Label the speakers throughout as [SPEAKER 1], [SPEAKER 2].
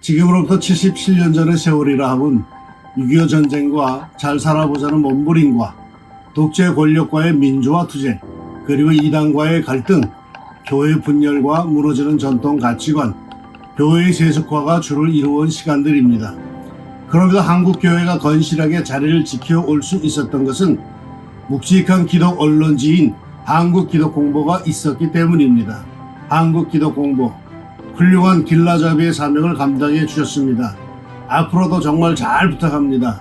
[SPEAKER 1] 지금으로부터 77년 전의 세월이라 함은 6.25 전쟁과 잘 살아보자는 몸부림과 독재 권력과의 민주화 투쟁, 그리고 이당과의 갈등, 교회 분열과 무너지는 전통 가치관, 교회의 세속화가 주를 이루어온 시간들입니다. 그러면서 한국 교회가 건실하게 자리를 지켜올 수 있었던 것은 묵직한 기독 언론지인 한국 기독 공보가 있었기 때문입니다. 한국 기독 공보 훌륭한 길라잡이의 사명을 감당해 주셨습니다. 앞으로도 정말 잘 부탁합니다.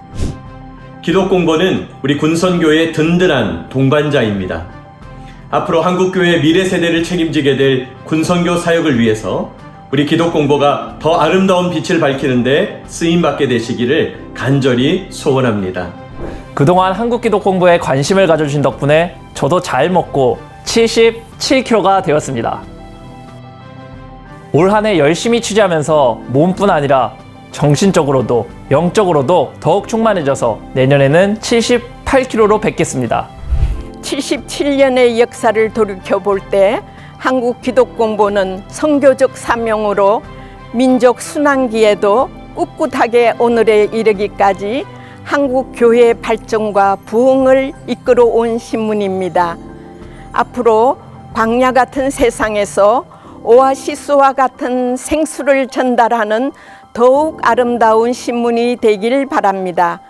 [SPEAKER 2] 기독공보는 우리 군선교회의 든든한 동반자입니다. 앞으로 한국교회의 미래 세대를 책임지게 될 군선교 사역을 위해서 우리 기독공보가 더 아름다운 빛을 밝히는데 쓰임받게 되시기를 간절히 소원합니다.
[SPEAKER 3] 그동안 한국기독 공부에 관심을 가져주신 덕분에 저도 잘 먹고 77kg가 되었습니다. 올 한 해 열심히 취재하면서 몸뿐 아니라 정신적으로도 영적으로도 더욱 충만해져서 내년에는 78kg로 뵙겠습니다.
[SPEAKER 4] 77년의 역사를 돌이켜 볼 때 한국 기독공보는 선교적 사명으로 민족 순환기에도 꿋꿋하게 오늘에 이르기까지 한국 교회의 발전과 부흥을 이끌어 온 신문입니다. 앞으로 광야 같은 세상에서 오아시스와 같은 생수를 전달하는 더욱 아름다운 신문이 되길 바랍니다.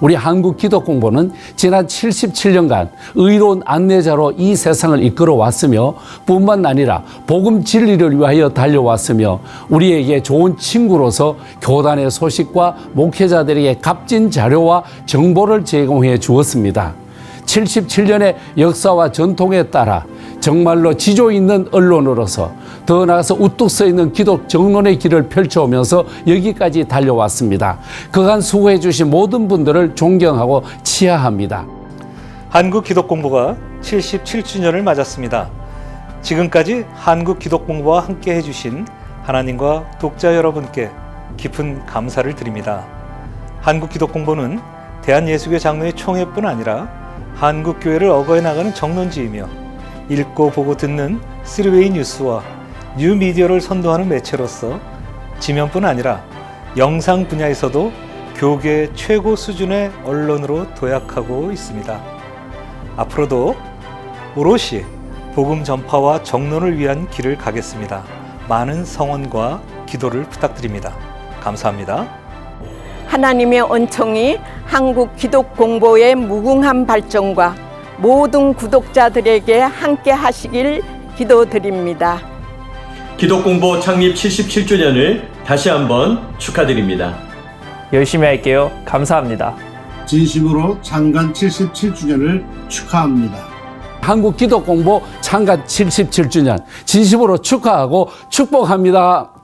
[SPEAKER 5] 우리 한국 기독 공보는 지난 77년간 의로운 안내자로 이 세상을 이끌어 왔으며 뿐만 아니라 복음 진리를 위하여 달려왔으며 우리에게 좋은 친구로서 교단의 소식과 목회자들에게 값진 자료와 정보를 제공해 주었습니다. 77년의 역사와 전통에 따라 정말로 지조 있는 언론으로서 더 나아가서 우뚝 서 있는 기독 정론의 길을 펼쳐오면서 여기까지 달려왔습니다. 그간 수고해 주신 모든 분들을 존경하고 치하합니다.
[SPEAKER 6] 한국 기독 공부가 77주년을 맞았습니다. 지금까지 한국 기독 공부와 함께 해주신 하나님과 독자 여러분께 깊은 감사를 드립니다. 한국 기독 공부는 대한예수교 장로의 총회뿐 아니라 한국 교회를 어거해 나가는 정론지이며 읽고 보고 듣는 쓰리웨이 뉴스와 뉴 미디어를 선도하는 매체로서 지면뿐 아니라 영상 분야에서도 교계 최고 수준의 언론으로 도약하고 있습니다. 앞으로도 오롯이 복음 전파와 정론을 위한 길을 가겠습니다. 많은 성원과 기도를 부탁드립니다. 감사합니다.
[SPEAKER 4] 하나님의 은총이 한국 기독 공보의 무궁한 발전과 모든 구독자들에게 함께 하시길 기도드립니다.
[SPEAKER 2] 기독공보 창립 77주년을 다시 한번 축하드립니다.
[SPEAKER 3] 열심히 할게요. 감사합니다.
[SPEAKER 1] 진심으로 창간 77주년을 축하합니다.
[SPEAKER 5] 한국 기독 공보 창간 77주년 진심으로 축하하고 축복합니다.